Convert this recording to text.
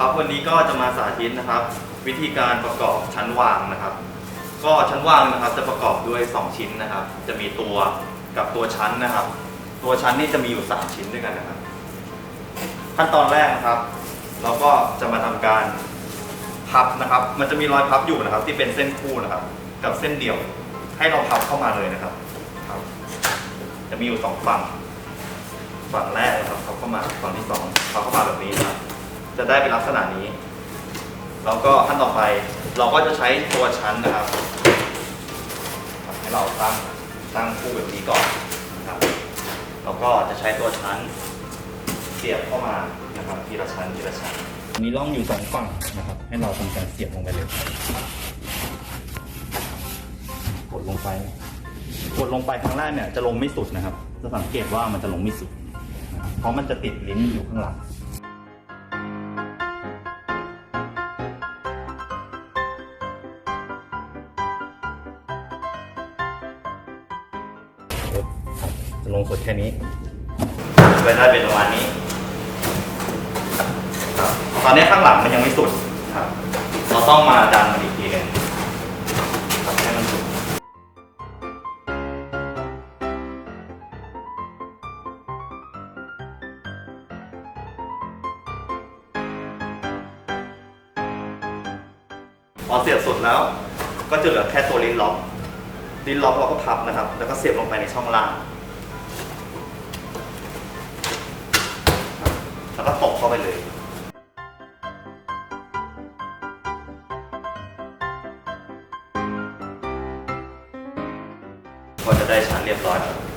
ครับวันนี้ก็จะมาสาธิตนะครับ วิธีการประกอบชั้นวางนะครับ ก็ชั้นวางนะครับจะประกอบด้วย 2 ชิ้นนะครับ จะมีตัวกับตัวชั้นนะครับ ตัวชั้นนี่จะมีอยู่ 3 ชิ้นด้วยกันนะครับ ขั้นตอนแรกนะครับ เราก็จะมาทำการพับนะครับ มันจะมีรอยพับอยู่นะครับ ที่เป็นเส้นคู่นะครับ กับเส้นเดี่ยวให้เราพับเข้ามาเลยนะครับครับจะมีอยู่สองฝั่งฝั่งแรกนะครับพับเข้ามาฝั่งที่สองพับเข้ามาแบบนี้นะครับ จะได้เป็นลักษณะนี้ แล้วก็ขั้นต่อไปเราก็จะใช้ตัวชั้นนะครับให้เราตั้งตั้งคู่แบบนี้ก่อนนะครับแล้วก็จะใช้ตัวชั้นเสียบเข้ามานะครับทีละชั้นทีละชั้นมีร่องอยู่สองฝั่งนะครับ ให้เราทำการเสียบลงไปเลยกดลงไปกดลงไปครั้งแรกเนี่ยจะลงไม่สุดนะครับ จะสังเกตว่ามันจะลงไม่สุด เพราะมันจะติดลิ้นอยู่ข้างหลัง จะลงสุดแค่นี้ก็ได้เป็นประมาณนี้ครับตอนนี้ข้างหลังมันยังไม่สุดครับ เราต้องมาดันมันอีกทีหนึงครับให้มันสุด พอเสียบสุดแล้ว ก็จะเหลือแค่ตัวลิ้นล็อก ลิ้นล็อกเราก็พับนะครับ แล้วก็เสียบลงไปในช่องล่าง แล้วก็ตบเข้าไปเลยก็จะได้ชั้นเรียบร้อยแล้ว